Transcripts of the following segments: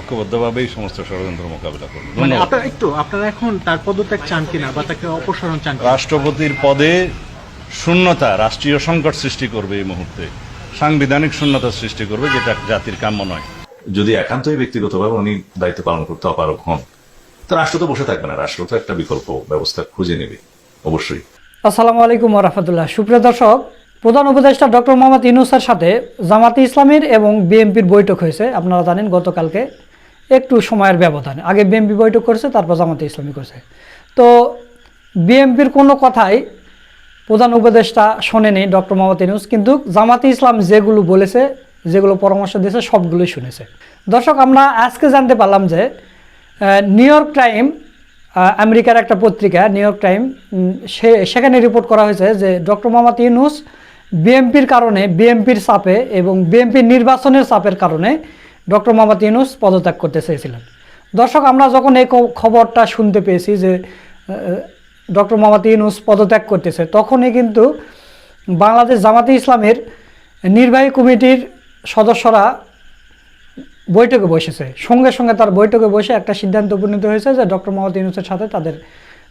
ঐক্যবদ্ধভাবেই সমস্ত ষড়যন্ত্র মোকাবিলা করবে। মানে আপনারা একটু আপনারা এখন তার পদত্যাগ চান কিনা বা তাকে অপসারণ চান রাষ্ট্রপতির পদে শূন্যতা রাষ্ট্রীয় সংকট সৃষ্টি করবে এই মুহূর্তে। সাংবিধানিক শূন্যতা সৃষ্টি করবে যেটা জাতির কাম্য নয়। যদি একান্তই ব্যক্তিগতভাবে উনি দায়িত্ব পালন করতে অপারক হন তো রাষ্ট্র তো বসে থাকবে না। রাষ্ট্র তো একটা বিকল্প ব্যবস্থা খুঁজে নেবে অবশ্যই। আসসালামু আলাইকুম রহমতুল্লাহ। সুপ্রিয় দর্শক প্রধান উপদেষ্টা ডক্টর মোহাম্মদ ইনুসের সাথে জামাতে ইসলামীর এবং বিএনপির বৈঠক হয়েছে। আপনারা জানেন গতকালকে একটু সময়ের ব্যবধান। আগে বিএমপি বৈঠক করেছে, তারপর জামাতে ইসলামী করেছে। তো বিএমপির কোনো কথাই প্রধান উপদেষ্টা শোনেনি ডক্টর মোহাম্মদ ইনুস কিন্তু জামাতে ইসলাম যেগুলো বলেছে, যেগুলো পরামর্শ দিয়েছে, সবগুলোই শুনেছে। দর্শক, আমরা আজকে জানতে পারলাম যে নিউ ইয়র্ক টাইম আমেরিকার একটা পত্রিকা, নিউ ইয়র্ক টাইম সে, সেখানে রিপোর্ট করা হয়েছে যে ডক্টর মোহাম্মদ ইউনুস বিএমপির কারণে বিএমপির চাপে এবং বিএনপির নির্বাচনের চাপের কারণে ডক্টর মোহাম্মদ ইউনুস পদত্যাগ করতে চেয়েছিলেন। দর্শক, আমরা যখন এই খবরটা শুনতে পেয়েছি যে ডক্টর মোহাম্মদ ইউনুস পদত্যাগ করতেছে, তখনই কিন্তু বাংলাদেশ জামাতে ইসলামের নির্বাহী কমিটির সদস্যরা বৈঠকে বসেছে। সঙ্গে সঙ্গে তার বৈঠকে বসে একটা সিদ্ধান্ত উপনীত হয়েছে যে, ডক্টর মোহাম্মদ ইউনুসের সাথে তাদের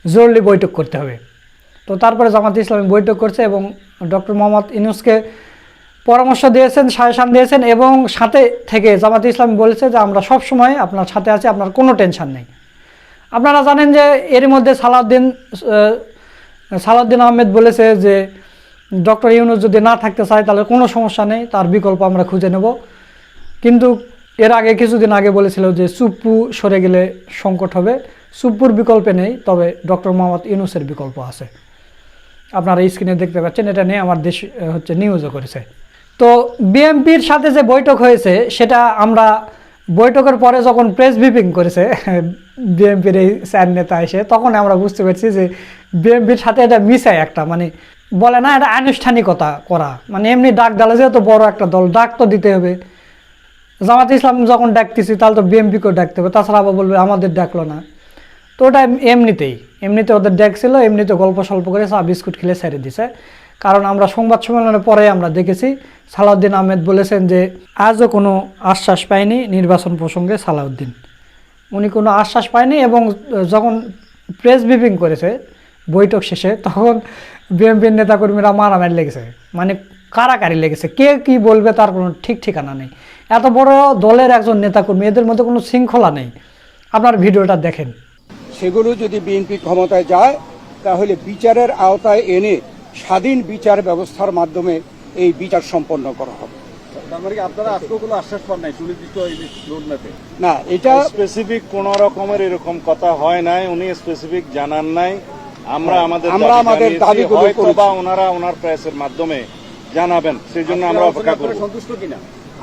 জরুরি বৈঠক করতে হবে। তো তারপরে জামাত ইসলামী বৈঠক করছে এবং ডক্টর মোহাম্মদ ইউনুসকে পরামর্শ দিয়েছেন, সাজেশান দিয়েছেন এবং সাথে থেকে জামাত ইসলাম বলেছে যে আমরা সব সময় আপনার সাথে আছি, আপনার কোনো টেনশন নেই। আপনারা জানেন যে এর মধ্যে সালাউদ্দিন সালাউদ্দিন আহমেদ বলেছে যে ডক্টর ইউনুস যদি না থাকতে চায় তাহলে কোনো সমস্যা নেই, তার বিকল্প আমরা খুঁজে নেব। কিন্তু এর আগে কিছুদিন আগে বলেছিল যে সুপ্পু সরে গেলে সংকট হবে। সুপ্পুর বিকল্পে নেই, তবে ডক্টর মোহাম্মদ ইউনুসের বিকল্প আছে। আপনারা স্ক্রিনে দেখতে পাচ্ছেন, এটা নিয়ে আমার দেশ হচ্ছে নিউজও করেছে। তো বিএমপির সাথে যে বৈঠক হয়েছে, সেটা আমরা বৈঠকের পরে যখন প্রেস ব্রিফিং করেছে বিএমপির এই স্যার নেতা এসে, তখন আমরা বুঝতে পারছি যে বিএমপির সাথে এটা মিশায় একটা মানে বলে না, এটা আনুষ্ঠানিকতা করা। মানে এমনি ডাক ডালে যেহেতু বড় একটা দল, ডাক তো দিতে হবে। জামাত ইসলাম যখন ডাকতেছি, তাহলে তো বিএমপিকেও ডাকতে হবে, তাছাড়া আবার বলবে আমাদের ডাকলো না। তো ওটা এমনিতেই, এমনিতে ওদের ডাকছিল এমনিতে গল্প স্বল্প করে চা, বিস্কুট খেলে ছেড়ে দিছে। কারণ আমরা সংবাদ সম্মেলনের পরে আমরা দেখেছি সালাউদ্দিন আহমেদ বলেছেন যে আজও কোনো আশ্বাস পায়নি নির্বাচন প্রসঙ্গে সালাউদ্দিন। উনি কোনো আশ্বাস পায়নি এবং যখন প্রেস ব্রিফিং করেছে, বৈঠক শেষে, তখন বিএনপির নেতাকর্মীরা মারামারি লেগেছে। মানে কারাকারি লেগেছে। কে কি বলবে তার কোনো ঠিক ঠিকানা নেই। এত বড় দলের একজন নেতাকর্মী, এদের মধ্যে কোনো শৃঙ্খলা নেই। আপনার ভিডিওটা দেখেন। সেগুলো যদি বিএনপি ক্ষমতায় যায়, তাহলে বিচারের আওতায় এনে স্বাধীন বিচার ব্যবস্থার মাধ্যমে এই বিচার সম্পন্ন করা হবে। মানে না এটা স্পেসিফিক কোন রকমের এরকম কথা হয় নাই উনি স্পেসিফিক জানান নাই। আমরা আমাদের আমরা আমাদের দাবিগুলো বা ওনারা ওনার প্রেসের মাধ্যমে জানাবেন সেই জন্য আমরা অপেক্ষা করব। সন্তুষ্ট কিনা?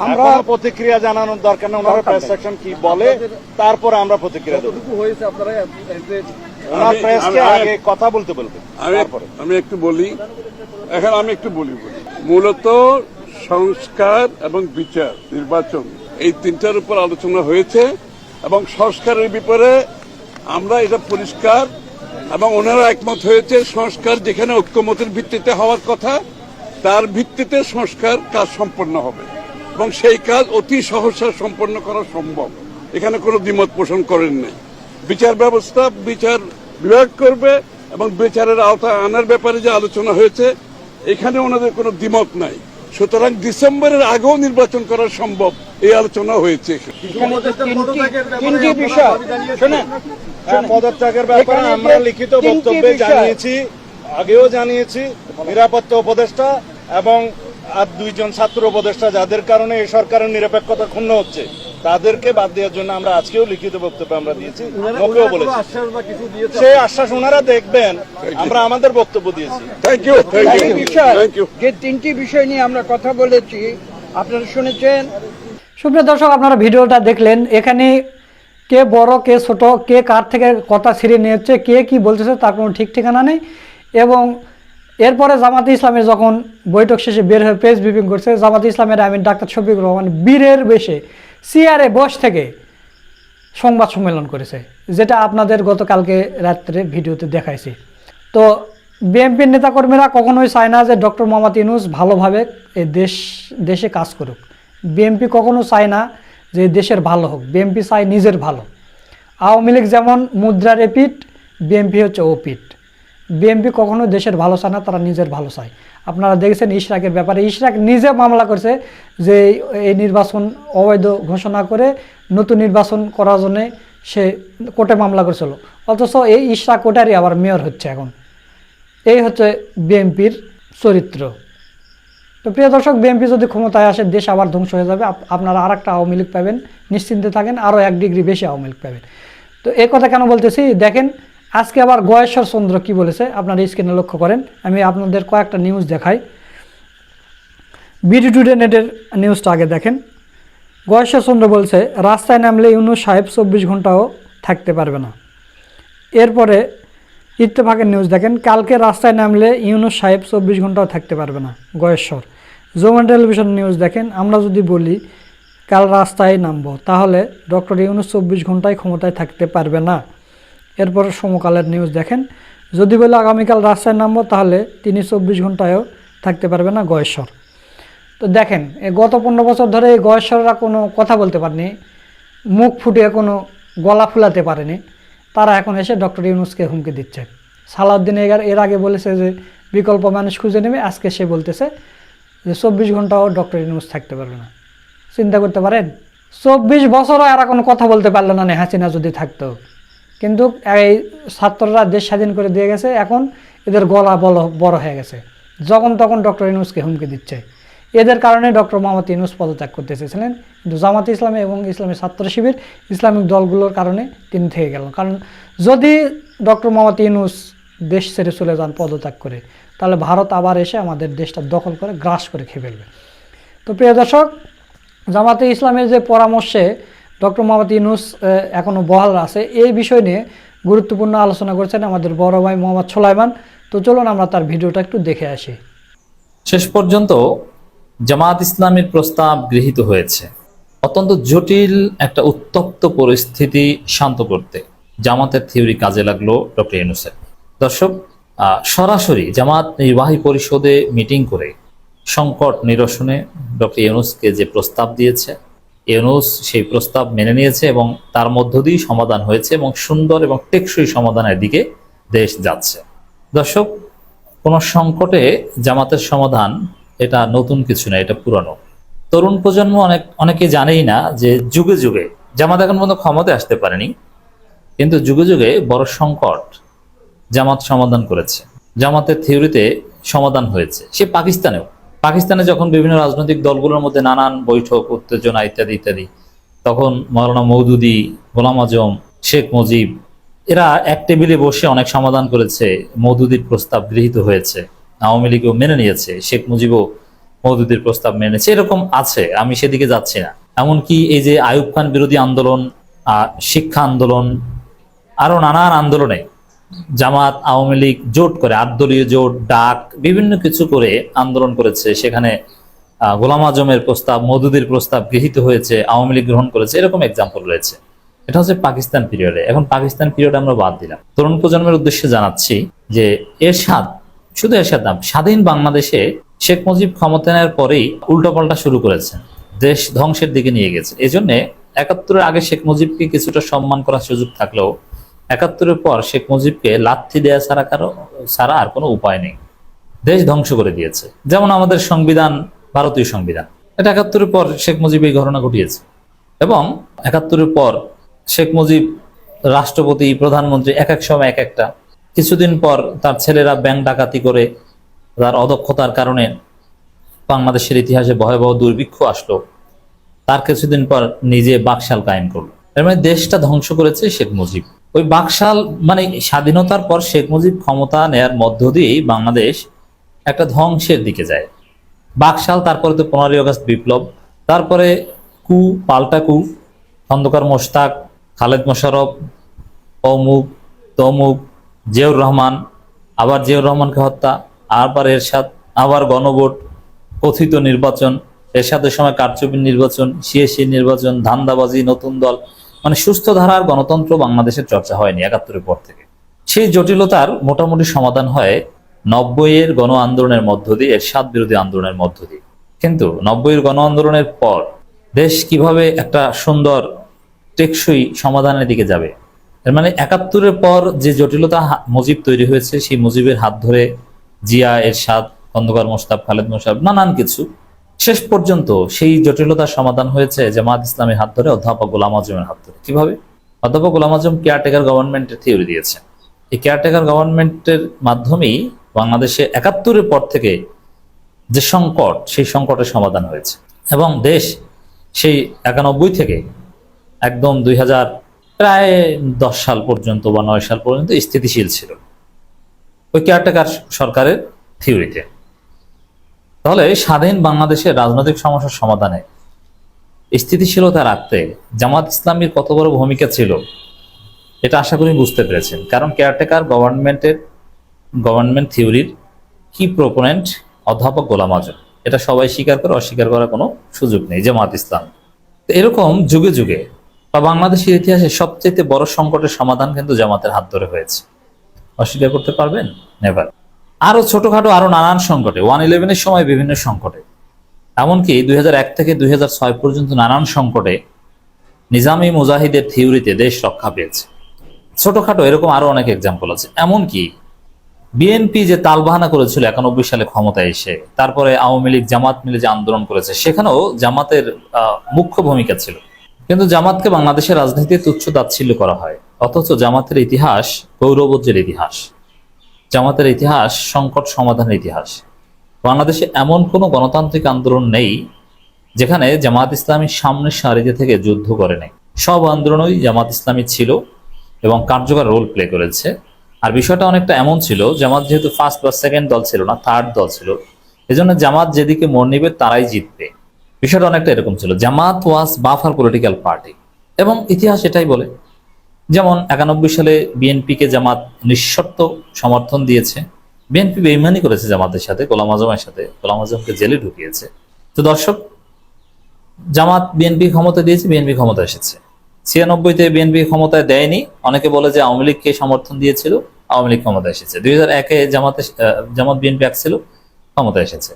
আমরা প্রতিক্রিয়া জানানোর দরকার নেই। ওনারা প্রেস সেকশন কি বলে তারপরে আমরা প্রতিক্রিয়া দেবো। হয়েছে আপনারা ওনার প্রেসকে আগে কথা বলতে বলবেন আমি তারপরে। আমি একটু বলি এখন আমি একটু বলি বলি। মূলত সংস্কার এবং বিচার নির্বাচন এই তিনটার উপর আলোচনা হয়েছে এবং সংস্কারের ব্যাপারে আমরা এটা পরিষ্কার এবং ওনারা একমত হয়েছে সংস্কার যেখানে ঐক্যমতের ভিত্তিতে হওয়ার কথা তার ভিত্তিতে সংস্কার কাজ সম্পন্ন হবে। এবং সেই কাজ অতি সহসা সম্পন্ন করা সম্ভব। এখানে কোনো দ্বিমত পোষণ করেন নাই। বিচার ব্যবস্থা বিচার বিভাগ করবে এবং বিচারের আওতায় আনার ব্যাপারে যে আলোচনা হয়েছে এখানে ওনাদের কোনো দ্বিমত নাই। সুতরাং ডিসেম্বরের আগেও নির্বাচন করা সম্ভব এই আলোচনা হয়েছে। তিনটি বিষয়। শোনেন। হ্যাঁ, পদত্যাগের ব্যাপারে আমরা লিখিত বক্তব্যে জানিয়েছি আগেও জানিয়েছি নিরাপত্তা উপদেষ্টা এবং আর দুইজন ছাত্র উপদেষ্টা যাদের কারণে এই সরকারের নিরপেক্ষতা ক্ষুণ্ণ হচ্ছে তাদেরকে বাদ দেওয়ার জন্য আমরা আজকেও লিখিত বক্তব্য আমরা দিয়েছি। মুখেও বলেছি। সেই আশ্বাস ওনারা দেখবেন আমরা আমাদের বক্তব্য দিয়েছি। যে তিনটি বিষয় নিয়ে আমরা কথা বলেছি আপনারা শুনেছেন? সুপ্রিয় দর্শক আপনারা ভিডিওটা দেখলেন এখানে কে বড় কে ছোট কে কার থেকে কথা ছিঁড়ে নিয়েছে কে কি বলতেছে তার কোনো ঠিক ঠিকানা নেই এবং এরপরে জামাতে ইসলামের যখন বৈঠক শেষে বের হয়ে প্রেস ব্রিফিং করছে, জামাতে ইসলামের আমিন ডাক্তার শফিকুর রহমান বীরের বেশে সিআরএ বস থেকে সংবাদ সম্মেলন করেছে, যেটা আপনাদের গতকালকে রাত্রে ভিডিওতে দেখাইছি। তো বিএনপির নেতাকর্মীরা কখনোই চায় না যে ডক্টর মোহাম্মদ ইউনুস ভালোভাবে এই দেশ, দেশে কাজ করুক। বিএনপি কখনো চায় না যে দেশের ভালো হোক, বিএনপি চায় নিজের ভালো। আওয়ামী লীগ যেমন মুদ্রার এপিট বিএনপি হচ্ছে ওপিট বিএনপি কখনো দেশের ভালো চায় না, তারা নিজের ভালো চায়। আপনারা দেখেছেন ইশরাকের ব্যাপারে। ইশরাক নিজে মামলা করছে যে এই নির্বাচন অবৈধ ঘোষণা করে নতুন নির্বাচন করার জন্যে সে কোর্টে মামলা করেছিল। অথচ এই ইশরাক কোটারই আবার মেয়র হচ্ছে এখন। এই হচ্ছে বিএনপির চরিত্র। তো প্রিয় দর্শক বিএনপি যদি ক্ষমতায় আসে, দেশ আবার ধ্বংস হয়ে যাবে। আপনারা আর একটা আওয়ামী লীগ পাবেন। নিশ্চিন্তে থাকেন, আরও এক ডিগ্রি বেশি আওয়ামী লীগ পাবেন। তো এই কথা কেন বলতেছি? দেখেন আজকে আবার গয়েশ্বর চন্দ্র কি বলেছে? আপনারা স্ক্রিনে লক্ষ্য করেন। আমি আপনাদের কয়েকটা নিউজ দেখাই। বিডি টুডে নেটের নিউজটা আগে দেখেন। গয়েশ্বর চন্দ্র বলছে, রাস্তায় নামলে ইউনুস সাহেব চব্বিশ ঘন্টাও থাকতে পারবে না। এরপরে ইত্তেফাকের নিউজ দেখেন, কালকে রাস্তায় নামলে ইউনুস সাহেব চব্বিশ ঘন্টাও থাকতে পারবে না, গয়েশ্বর। জোমান টেলিভিশন নিউজ দেখেন, আমরা যদি বলি, কাল রাস্তায় নামবো, তাহলে ডক্টর ইউনুস চব্বিশ ঘন্টায় ক্ষমতায় থাকতে পারবে না। এরপর সমকালের নিউজ দেখেন। যদি বলে আগামীকাল রাস্তায় নামবো, তাহলে তিনি চব্বিশ ঘন্টায়ও থাকতে পারবে না গয়েশ্বর। তো দেখেন গত পনেরো বছর ধরে এই গয়েশ্বররা কোনো কথা বলতে পারেনি, মুখ ফুটিয়ে কোনো গলা ফুলাতে পারেনি। তারা এখন এসে ডক্টর ইউনুসকে হুমকি দিচ্ছে। সালাউদ্দিন এগার এর আগে বলেছে যে, বিকল্প মানুষ খুঁজে নেবে। আজকে সে বলতেছে যে, চব্বিশ ঘন্টাও ডক্টর ইউনুস থাকতে পারবে না। চিন্তা করতে পারেন, চব্বিশ বছরও এরা কোনো কথা বলতে পারল না নে হাসিনা যদি থাকতো। কিন্তু এই ছাত্ররা দেশ স্বাধীন করে দিয়ে গেছে, এখন এদের গলা বড় বড় হয়ে গেছে। যখন তখন ডক্টর ইউনুসকে হুমকি দিচ্ছে। এদের কারণে ডক্টর মোহাম্মদ ইউনুস পদত্যাগ করতে চেয়েছিলেন কিন্তু জামাত ইসলামী এবং ইসলামী ছাত্র শিবির ইসলামিক দলগুলোর কারণে তিনি থেকে গেলেন কারণ যদি ডক্টর মোহাম্মদ ইউনুস দেশ ছেড়ে চলে যান পদত্যাগ করে, তাহলে ভারত আবার এসে আমাদের দেশটা দখল করে গ্রাস করে খেয়ে ফেলবে। তো প্রিয় দর্শক, জামাতে ইসলামের যে পরামর্শে ডক্টর মোহাম্মদ ইউনুস আহ, এখনও বহাল আছে। এই বিষয় নিয়ে গুরুত্বপূর্ণ আলোচনা করেছেন আমাদের বড় ভাই মোহাম্মদ সোলাইমান। তো চলুন আমরা তার ভিডিওটা একটু দেখে আসি। শেষ পর্যন্ত জামাত ইসলামের প্রস্তাব গৃহীত হয়েছে। অত্যন্ত জটিল একটা উত্তপ্ত পরিস্থিতি শান্ত করতে জামাতের থিওরি কাজে লাগল ডক্টর ইউনুসের। দর্শক সরাসরি জামাত নির্বাহী পরিষদে মিটিং করে সংকট নিরসনে ডক্টর ইউনুসকে যে প্রস্তাব দিয়েছে ইউনুস সেই প্রস্তাব মেনে নিয়েছে এবং তার মধ্য দিয়েই সমাধান হয়েছে এবং সুন্দর এবং টেকসই সমাধানের দিকে দেশ যাচ্ছে। দর্শক, কোনো সংকটে জামাতের সমাধান এটা নতুন কিছু না, এটা পুরানো। তরুণ প্রজন্ম অনেক, অনেকে জানেই না যে যুগে যুগে, জামাত এখন পর্যন্ত ক্ষমতায় আসতে পারেনি, কিন্তু যুগে যুগে বড় সংকট জামাত সমাধান করেছে। জামাতের থিওরিতে সমাধান হয়েছে। সে পাকিস্তানেও। পাকিস্তানে যখন বিভিন্ন রাজনৈতিক দলগুলোর মধ্যে নানান বৈঠক, উত্তেজনা ইত্যাদি ইত্যাদি, তখন মৌলানা মৌদুদি, গোলাম আজম, শেখ মুজিব, এরা এক টেবিলে বসে অনেক সমাধান করেছে। মৌদুদির প্রস্তাব গৃহীত হয়েছে, আওয়ামী লীগও মেনে নিয়েছে, শেখ মুজিবও মৌদুদির প্রস্তাব মেনে নিয়েছে। এরকম আছে, আমি সেদিকে যাচ্ছি না। এমনকি এই যে আয়ুব খান বিরোধী আন্দোলন শিক্ষা আন্দোলন, আরও নানান আন্দোলনে জামাত, আওয়ামী লীগ জোট করে আটদলীয় জোট, ডাক, বিভিন্ন কিছু করে আন্দোলন করেছে। সেখানে গোলাম আজমের প্রস্তাব মধুদির প্রস্তাব গৃহীত হয়েছে, আওয়ামী লীগ গ্রহণ করেছে, এরকম এক্সাম্পল রয়েছে। এটা হচ্ছে পাকিস্তান পিরিয়ডে এখন পাকিস্তান পিরিয়ড আমরা বাদ দিলাম। তরুণ প্রজন্মের উদ্দেশ্যে জানাচ্ছি যে এরশাদ, শুধু এরশাদ না, স্বাধীন বাংলাদেশে শেখ মুজিব ক্ষমতা নেওয়ার পরেই উল্টোপাল্টা শুরু করেছেন। দেশ ধ্বংসের দিকে নিয়ে গেছে। এই জন্য একাত্তরের আগে শেখ মুজিবকে কিছুটা সম্মান করার সুযোগ থাকলেও একাত্তরের পর শেখ মুজিবকে লাথি দেয়া ছাড়া কারও, ছাড়া আর কোনো উপায় নেই। দেশ ধ্বংস করে দিয়েছে। যেমন আমাদের সংবিধান, ভারতীয় সংবিধান। এটা একাত্তরের পর শেখ মুজিব এই ঘটনা ঘটিয়েছে। এবং একাত্তরের পর শেখ মুজিব রাষ্ট্রপতি, প্রধানমন্ত্রী এক এক সময় এক একটা। কিছুদিন পর তার ছেলেরা ব্যাংক ডাকাতি করে তার অদক্ষতার কারণে বাংলাদেশের ইতিহাসে ভয়াবহ দুর্ভিক্ষ আসলো। তার কিছুদিন পর নিজে বাকশাল কায়েম করল। এর মানে দেশটা ধ্বংস করেছে শেখ মুজিব। ওই বাকশাল মানে স্বাধীনতার পর শেখ মুজিব ক্ষমতা নেয়ার মধ্য দিয়েই বাংলাদেশ একটা ধ্বংসের দিকে যায়। বাকশাল, তারপরে তো পনেরোই আগস্ট বিপ্লব, তারপরে কু, পাল্টা কু, খন্দকার মোশতাক, খালেদ মোশারফ অমুক, তমুক, জিয়াউর রহমান, আবার জিয়াউর রহমানকে হত্যা, আবার এরশাদ, আবার গণভোট, কথিত নির্বাচন, এরশাদের সময় কারচুপির নির্বাচন সিএসি নির্বাচন, ধান্দাবাজি, নতুন দল মানে সুস্থ ধারার গণতন্ত্র বাংলাদেশের চর্চা হয়নি একাত্তরের পর থেকে। সেই জটিলতার মোটামুটি সমাধান হয় নব্বইয়ের গণ আন্দোলনের মধ্য দিয়ে, এরশাদ বিরোধী আন্দোলনের মধ্য দিয়ে। কিন্তু নব্বইয়ের গণ আন্দোলনের পর দেশ কীভাবে একটা সুন্দর টেকসই সমাধানের দিকে যাবে? এর মানে একাত্তরের পর যে জটিলতা মুজিব তৈরি হয়েছে, সেই মুজিবের হাত ধরে জিয়া, এরশাদ খন্দকার মোস্তাব খালেদ মোশাব নানান কিছু শেষ পর্যন্ত সেই জটিলতার সমাধান হয়েছে জামাত ইসলামের হাত ধরে অধ্যাপক গোলাম আজমের হাত ধরে। কীভাবে? অধ্যাপক গোলাম আজম কেয়ারটেকার গভর্নমেন্টের থিওরি দিয়েছে এই কেয়ারটেকার গভর্নমেন্টের মাধ্যমেই বাংলাদেশে একাত্তরের পর থেকে যে সংকট, সেই সংকটের সমাধান হয়েছে। এবং দেশ সেই একানব্বই থেকে একদম দুই হাজার প্রায় দশ সাল পর্যন্ত বা নয় সাল পর্যন্ত স্থিতিশীল ছিল। ওই কেয়ারটেকার সরকারের থিওরিতে তাহলে স্বাধীন বাংলাদেশের রাজনৈতিক সমস্যার সমাধানে স্থিতিশীলতা রাখতে জামাত ইসলামীর কত বড় ভূমিকা ছিল, এটা আশা করি বুঝতে পেরেছেন। কারণ কেয়ারটেকার গভর্নমেন্টের গভর্নমেন্ট থিওরির কি প্রোপোনেন্ট অধ্যাপক গোলাম আজম? এটা সবাই স্বীকার করে, অস্বীকার করার কোনো সুযোগ নেই, জামাত ইসলাম। তো এরকম যুগে যুগে বা বাংলাদেশের ইতিহাসে সবচেয়ে বড় সংকটের সমাধান কিন্তু জামাতের হাত ধরে হয়েছে। অস্বীকার করতে পারবেন? নেভার আরও ছোটখাটো, আরও নানান সংকটে। ওয়ান ইলেভেনের সময় বিভিন্ন সংকটে। এমনকি দুই হাজার এক থেকে দুই হাজার ছয় পর্যন্ত নানান সংকটে নিজামী মুজাহিদের থিওরিতে দেশ রক্ষা পেয়েছে। ছোটখাটো, এরকম আরও অনেক এক্সাম্পল আছে। এমনকি বিএনপি যে তালবাহানা করেছিল একানব্বই সালে ক্ষমতায় এসে, তারপরে আওয়ামী লীগ, জামাত মিলে যে আন্দোলন করেছে, সেখানেও জামাতের মুখ্য ভূমিকা ছিল। কিন্তু জামাতকে বাংলাদেশের রাজনীতিতে তুচ্ছ তাচ্ছিল্য করা হয়। অথচ জামাতের ইতিহাস গৌরবোজ্জ্বল ইতিহাস। জামাতের ইতিহাস, সংকট সমাধানের ইতিহাস। বাংলাদেশে এমন কোনো গণতান্ত্রিক আন্দোলন নেই যেখানে জামাত ইসলামী সামনের সারিতে থেকে যুদ্ধ করে নাই সব আন্দোলনই জামাত ইসলামী ছিল এবং কার্যকর রোল প্লে করেছে। আর বিষয়টা অনেকটা এমন ছিল, জামাত যেহেতু ফার্স্ট বা সেকেন্ড দল ছিল না থার্ড দল ছিল, এজন্য জামাত যেদিকে মন নিবে তারাই জিতবে। বিষয়টা অনেকটা এরকম ছিল। Jamaat was buffer political party এবং ইতিহাস এটাই বলে যেমন একানব্বই সালে বিএনপিকে জামাত নিঃশর্ত সমর্থন দিয়েছে, বিএনপি বেইমানি করেছে জামাতের সাথে, গোলাম আজমের সাথে, গোলাম আজমকে জেলে ঢুকিয়েছে। তো দর্শক, জামাত বিএনপি ক্ষমতা দিয়েছে, বিএনপি ক্ষমতা এসেছে। ছিয়ানব্বইতে বিএনপি ক্ষমতায় দেয়নি, অনেকে বলে যে আওয়ামী লীগকে সমর্থন দিয়েছিল, আওয়ামী লীগ ক্ষমতা এসেছে। দুই হাজার একে জামাতে জামাত বিএনপি এক ছিল ক্ষমতা এসেছে।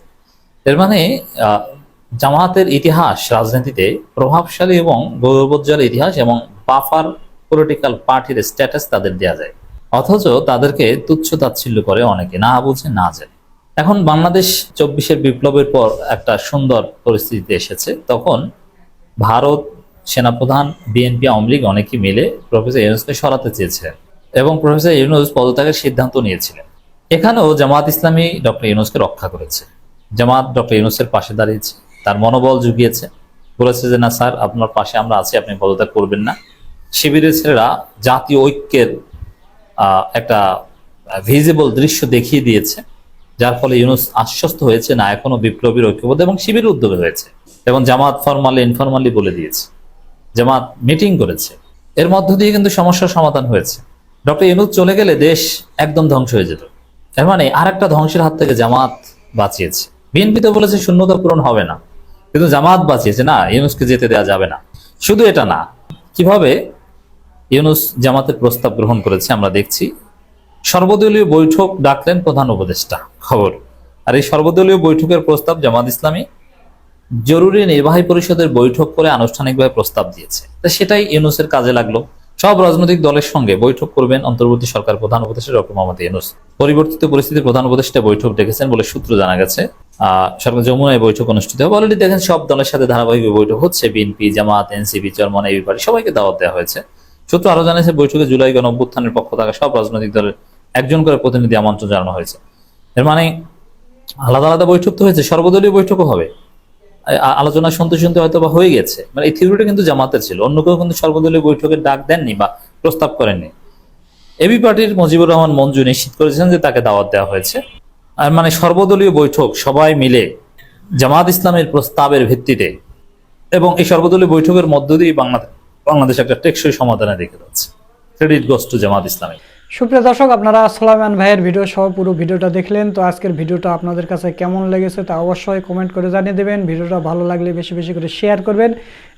এর মানে জামাতের ইতিহাস রাজনীতিতে প্রভাবশালী এবং গৌরবোজ্জ্বল ইতিহাস এবং বাফার পলিটিক্যাল পার্টির স্ট্যাটাস তাদের দেয়া যায়। অথচ তাদেরকে তুচ্ছ তাচ্ছিল্য করে অনেকে, না বুঝে, না জানে। এখন বাংলাদেশ চব্বিশের বিপ্লবের পর একটা সুন্দর পরিস্থিতিতে এসেছে। তখন ভারত সেনাপ্রধান, বিএনপি, আওয়ামী লীগ অনেকে মিলে প্রফেসর ইউনুসকে সরাতে চেয়েছিলেন এবং প্রফেসর ইউনুস পদত্যাগের সিদ্ধান্ত নিয়েছিলেন। এখানেও জামাত ইসলামী ডক্টর ইউনুসকে রক্ষা করেছে। জামাত ডক্টর ইউনুসের পাশে দাঁড়িয়েছে, তার মনোবল জুগিয়েছে। বলেছে যে, না, স্যার, আপনার পাশে আমরা আছি, আপনি পদত্যাগ করবেন না। শিবিরের ছেলেরা জাতীয় ঐক্যের একটা ভিজিবল দৃশ্য দেখিয়ে দিয়েছে, যার ফলে ইউনুস আশ্বস্ত হয়েছে, না, এখনও বিপ্লবীর ঐক্যবদ্ধ এবং শিবির উদ্যোগে হয়েছে। এবং জামাত ফরমালি ইনফরমালি বলে দিয়েছে, জামাত মিটিং করেছে। এর মধ্য দিয়ে কিন্তু সমস্যার সমাধান হয়েছে। ডক্টর ইউনুস চলে গেলে দেশ একদম ধ্বংস হয়ে যেত। এর মানে আর একটা ধ্বংসের হাত থেকে জামাত বাঁচিয়েছে। বিএনপি তো বলেছে শূন্যতা পূরণ হবে না। কিন্তু জামাত বাঁচিয়েছে, না, ইউনুসকে যেতে দেওয়া যাবে না। শুধু এটা না, কীভাবে ইউনুস জামাতের প্রস্তাব গ্রহণ করেছে, আমরা দেখছি। সর্বদলীয় বৈঠক ডাকলেন প্রধান উপদেষ্টা, খবর। আর এই সর্বদলীয় বৈঠকের প্রস্তাব জামাত ইসলামী জরুরি নির্বাহী পরিষদের বৈঠক করে আনুষ্ঠানিকভাবে প্রস্তাব দিয়েছে। সেটাই ইউনুসের কাজে লাগল। সব রাজনৈতিক দলের সঙ্গে বৈঠক করবেন অন্তর্বর্তী সরকার প্রধান উপদেষ্টা ডক্টর মোহাম্মদ ইউনুস। পরিবর্তিত পরিস্থিতির প্রধান উপদেষ্টা বৈঠক ডেকেছেন বলে সূত্র জানা গেছে। সরকার যমুনায় বৈঠক অনুষ্ঠিত হবে। অলরেডি দেখেন সব দলের সাথে ধারাবাহিক বৈঠক হচ্ছে। বিএনপি, জামাত, এনসিপি চরমন এবি পার্টি, সবাইকে দাওয়াত দেওয়া হয়েছে। সূত্র আরও জানিয়েছে, বৈঠকে জুলাই গণ অভ্যুত্থানের পক্ষ থাকা সব রাজনৈতিক দলের একজন করে প্রতিনিধি আমন্ত্রণ জানানো হয়েছে। এর মানে আলাদা আলাদা বৈঠক তো হয়েছে, সর্বদলীয় বৈঠকও হবে। আলোচনা শুনতে শুনতে হয়তো বা হয়ে গেছে। মানে এই থিওরিটা কিন্তু জামাতের ছিল। অন্য কেউ কিন্তু সর্বদলীয় বৈঠকের ডাক দেননি বা প্রস্তাব করেননি। এবি পার্টির মুজিবুর রহমান মঞ্জু নিশ্চিত করেছেন যে তাকে দাওয়াত দেওয়া হয়েছে। আর মানে সর্বদলীয় বৈঠক সবাই মিলে জামাত ইসলামের প্রস্তাবের ভিত্তিতে এবং এই সর্বদলীয় বৈঠকের মধ্য দিয়ে বাংলাদেশ বাংলাদেশ একটা টেকসই সমাধানে দেখে যাচ্ছে। Credit goes to Jamaat Islami সুপ্রিয় দর্শক, আপনারা সোলাইমান ভাইয়ের ভিডিও সহ পুরো ভিডিওটা দেখলেন। তো আজকের ভিডিওটা আপনাদের কাছে কেমন লেগেছে তা অবশ্যই কমেন্ট করে জানিয়ে দেবেন। ভিডিওটা ভালো লাগলে বেশি বেশি করে শেয়ার করবেন।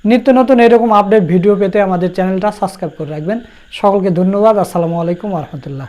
নিত্য নতুন এরকম আপডেট ভিডিও পেতে আমাদের চ্যানেলটা সাবস্ক্রাইব করে রাখবেন। সকলকে ধন্যবাদ। আসসালামু আলাইকুম রহমতুল্লাহ।